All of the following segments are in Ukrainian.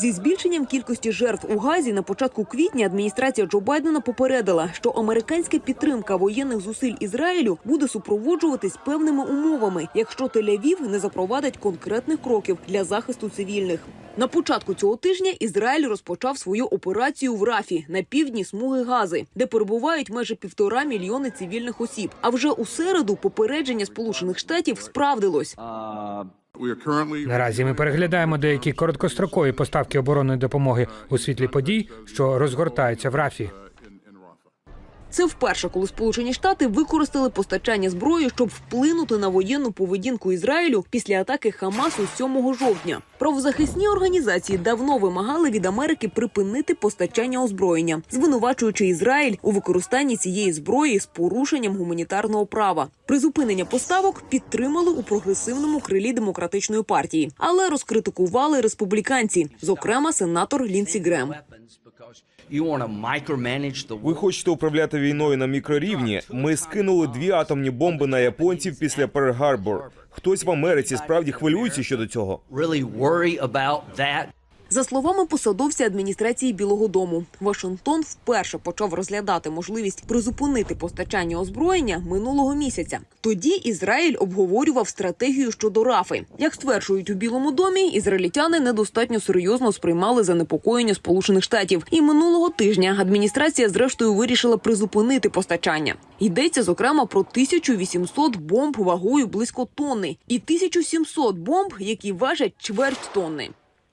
Зі збільшенням кількості жертв у Газі на початку квітня адміністрація Джо Байдена попередила, що американська підтримка воєнних зусиль Ізраїлю буде супроводжуватись певними умовами, якщо Тель-Авів не запровадить конкретних кроків для захисту цивільних. На початку цього тижня Ізраїль розпочав свою операцію в Рафі на півдні смуги Гази, де перебувають майже півтора мільйони цивільних осіб. А вже у середу попередження Сполучених Штатів справдилось. Наразі ми переглядаємо деякі короткострокові поставки оборонної допомоги у світлі подій, що розгортаються в рафі. Це вперше, коли Сполучені Штати використали постачання зброї, щоб вплинути на воєнну поведінку Ізраїлю після атаки Хамасу 7 жовтня. Правозахисні організації давно вимагали від Америки припинити постачання озброєння, звинувачуючи Ізраїль у використанні цієї зброї з порушенням гуманітарного права. Призупинення поставок підтримали у прогресивному крилі демократичної партії, але розкритикували республіканці, зокрема сенатор Лінсі Грем. Ви хочете управляти війною на мікрорівні? Ми скинули дві атомні бомби на японців після Перл-Гарбор. Хтось в Америці справді хвилюється щодо цього. За словами посадовця адміністрації Білого Дому, Вашингтон вперше почав розглядати можливість призупинити постачання озброєння минулого місяця. Тоді Ізраїль обговорював стратегію щодо рафи. Як стверджують у Білому домі, ізраїльтяни недостатньо серйозно сприймали занепокоєння Сполучених Штатів. І минулого тижня адміністрація зрештою вирішила призупинити постачання. Йдеться зокрема про 1800 бомб вагою близько тонни і 1700 бомб, які важать чверть тонни.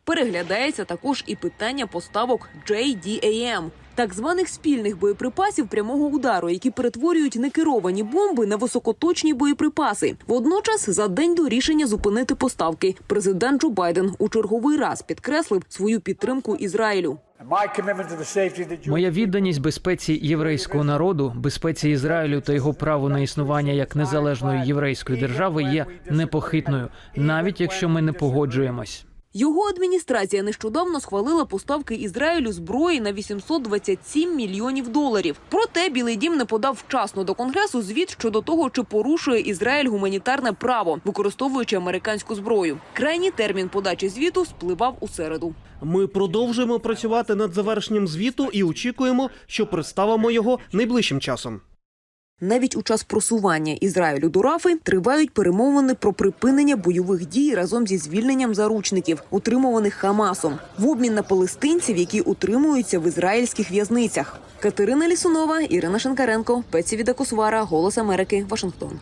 Переглядається також і питання поставок JDAM – так званих спільних боєприпасів прямого удару, які перетворюють некеровані бомби на високоточні боєприпаси. Водночас, за день до рішення зупинити поставки, президент Джо Байден у черговий раз підкреслив свою підтримку Ізраїлю. Моя відданість безпеці єврейського народу, безпеці Ізраїлю та його праву на існування як незалежної єврейської держави є непохитною, навіть якщо ми не погоджуємось. Його адміністрація нещодавно схвалила поставки Ізраїлю зброї на 827 мільйонів доларів. Проте Білий Дім не подав вчасно до конгресу звіт щодо того, чи порушує Ізраїль гуманітарне право, використовуючи американську зброю. Крайній термін подачі звіту спливав у середу. Ми продовжуємо працювати над завершенням звіту і очікуємо, що представимо його найближчим часом. Навіть у час просування Ізраїлю до Рафи тривають перемовини про припинення бойових дій разом зі звільненням заручників, утримуваних Хамасом, в обмін на палестинців, які утримуються в ізраїльських в'язницях. Катерина Лісунова, Ірина Шенкаренко, Пеці Відакосвара, Голос Америки, Вашингтон.